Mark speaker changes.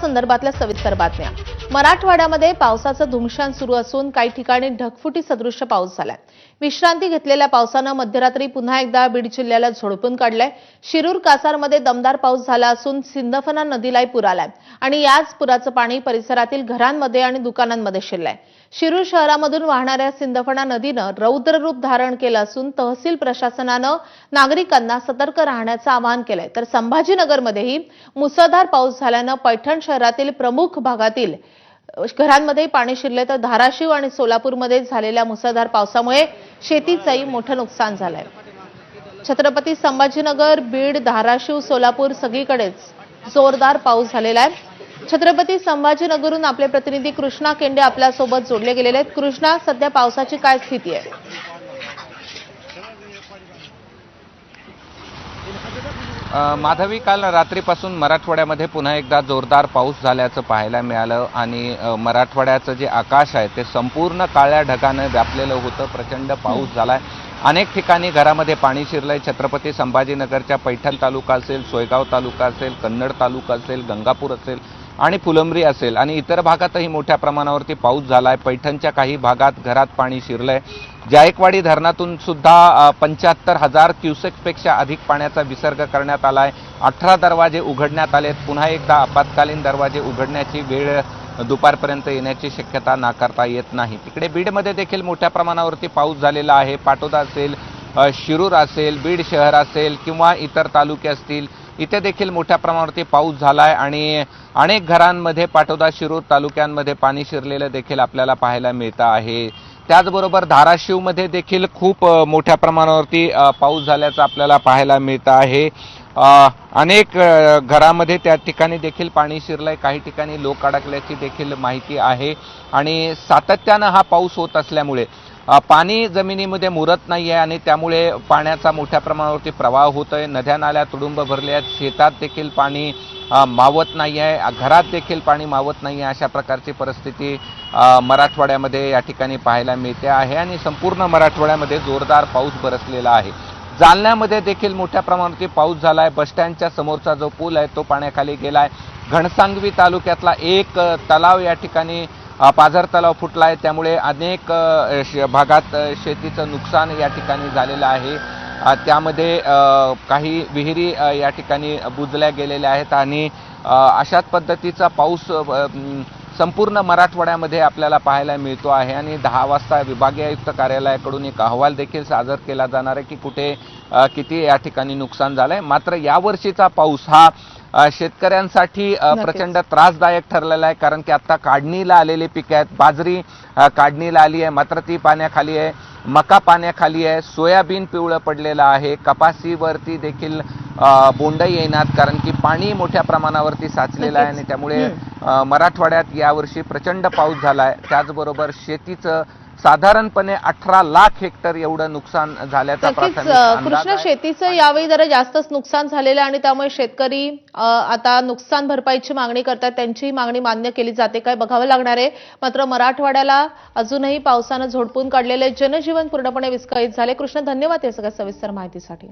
Speaker 1: संदर्भातल्या सविस्तर बातम्या. मराठवाड्यामध्ये पावसाचं धुमशान सुरू असून काही ठिकाणी ढगफुटी सदृश्य पाऊस झालाय. विश्रांती घेतलेल्या पावसानं मध्यरात्री पुन्हा एकदा बीड जिल्ह्याला झोडपून काढलंय. शिरूर कासारमध्ये दमदार पाऊस झाला असून सिंदफना नदीलाही पूर आलाय. आणि याच पुराचं पाणी परिसरातील घरांमध्ये आणि दुकानांमध्ये शिरलंय. शिरूर शहरामधून वाहणाऱ्या सिंदफणा नदीनं रौद्र रूप धारण केलं असून तहसील प्रशासनानं नागरिकांना सतर्क राहण्याचं आवाहन केलंय. तर संभाजीनगरमध्येही मुसळधार पाऊस झाल्यानं पैठण शहरातील प्रमुख भागातील घरांमध्ये पाणी शिरले तर धाराशिव आणि सोलापूरमध्ये झालेल्या मुसळधार पावसामुळे शेतीचंही मोठं नुकसान झालंय. छत्रपती संभाजीनगर बीड धाराशिव सोलापूर सगळीकडेच जोरदार पाऊस झालेला आहे. छत्रपती संभाजीनगरहून आपले प्रतिनिधी कृष्णा केंडे आपल्यासोबत जोडले गेलेले आहेत. कृष्णा सध्या पावसाची काय स्थिती आहे?
Speaker 2: माधवी काल रात्रीपासून मराठवाड्यामध्ये पुन्हा एकदा जोरदार पाऊस झाल्याचं पाहायला मिळालं आणि मराठवाड्याचं जे आकाश आहे ते संपूर्ण काळ्या ढगानं व्यापलेलं होतं. प्रचंड पाऊस झालाय. अनेक ठिकाणी घरामध्ये पाणी शिरलंय. छत्रपती संभाजीनगरच्या पैठण तालुका असेल सोयगाव तालुका असेल कन्नड तालुका असेल गंगापूर असेल आणि फुलंब्री असेल आणि इतर भागातही मोठ्या प्रमाणावरती पाऊस झाला आहे पैठणच्या काही भागात घरात पाणी शिरलं आहे जायकवाडी धरणातून सुद्धा पंच्याहत्तर हजार क्युसेकपेक्षा अधिक पाण्याचा विसर्ग करण्यात आला आहे अठरा दरवाजे उघडण्यात आले आहेत पुन्हा एकदा आपत्कालीन दरवाजे उघडण्याची वेळ दुपारपर्यंत येण्याची शक्यता नाकारता येत नाही. तिकडे बीडमध्ये देखील मोठ्या प्रमाणावरती पाऊस झालेला आहे. पाटोदा असेल शिरूर असेल बीड शहर असेल किंवा इतर तालुके असतील इथे देखील मोठ्या प्रमाणावरती पाऊस झालाय आणि अनेक घरांमध्ये पाटोदा शिरूर तालुक्यांमध्ये पाणी शिरलेलं देखील आपल्याला पाहायला मिळतं आहे. त्याचबरोबर धाराशिवमध्ये देखील खूप मोठ्या प्रमाणावरती पाऊस झाल्याचं आपल्याला पाहायला मिळतं आहे. अनेक घरामध्ये त्या ठिकाणी देखील पाणी शिरलंय. काही ठिकाणी लोक अडकल्याची देखील माहिती आहे. आणि सातत्यानं हा पाऊस होत असल्यामुळे पाणी जमिनीमध्ये मुरत नाही आहे आणि त्यामुळे पाण्याचा मोठ्या प्रमाणावरती प्रवाह होतोय. नद्या नाल्या तुडुंब भरल्या आहेत. शेतात देखील पाणी मावत नाही आहे घरात देखील पाणी मावत नाही आहे अशा प्रकारची परिस्थिती मराठवाड्यामध्ये या ठिकाणी पाहायला मिळते आहे आणि संपूर्ण मराठवाड्यामध्ये जोरदार पाऊस बरसलेला आहे. जालन्यामध्ये देखील मोठ्या प्रमाणावरती पाऊस झाला आहे बसस्टँडच्या समोरचा जो पूल आहे तो पाण्याखाली गेला आहे घनसांगवी तालुक्यातला एक तलाव या ठिकाणी पाझर तलाव फुटला आहे. त्यामुळे अनेक भागात शेतीचं नुकसान या ठिकाणी झालेलं आहे. त्यामध्ये काही विहिरी या ठिकाणी बुजल्या गेलेल्या आहेत आणि अशाच पद्धतीचा पाऊस संपूर्ण मराठवाड्यामध्ये आपल्याला पाहायला मिळतो आहे. आणि दहा वाजता विभागीय आयुक्त कार्यालयाकडून एक अहवाल देखील सादर केला जाणार आहे की कुठे किती या ठिकाणी नुकसान झालं आहे मात्र यावर्षीचा पाऊस हा शेतकऱ्यांसाठी. प्रचंड त्रासदायक ठरलेला आहे कारण की आता काढणीला आलेली पिके आहेत बाजरी काढणीला आली आहे मात्र ती पाण्याखाली आहे मका पाण्याखाली आहे सोयाबीन पिवळं पडलेलं आहे कपासीवरती देखील अ, बोंड येणार कारण की पाणी मोठ्या प्रमाणावरती साचलेलं आहे आणि. त्यामुळे मराठवाड्यात यावर्षी प्रचंड पाऊस झालाय. त्याचबरोबर शेतीचं साधारणपणे अठरा लाख हेक्टर एवढं नुकसान झाल्याचा
Speaker 1: कृष्णा
Speaker 2: आहे.
Speaker 1: शेतीचं यावेळी जरा जास्तच नुकसान झालेलं आहे आणि त्यामुळे शेतकरी आता नुकसान भरपाईची मागणी करतात. त्यांची मागणी मान्य केली जाते. काय बघावं लागणार आहे. मात्र मराठवाड्याला अजूनही पावसानं झोडपून काढलेले जनजीवन पूर्णपणे विस्कळीत झाले. कृष्ण धन्यवाद या सगळ्या सविस्तर माहितीसाठी.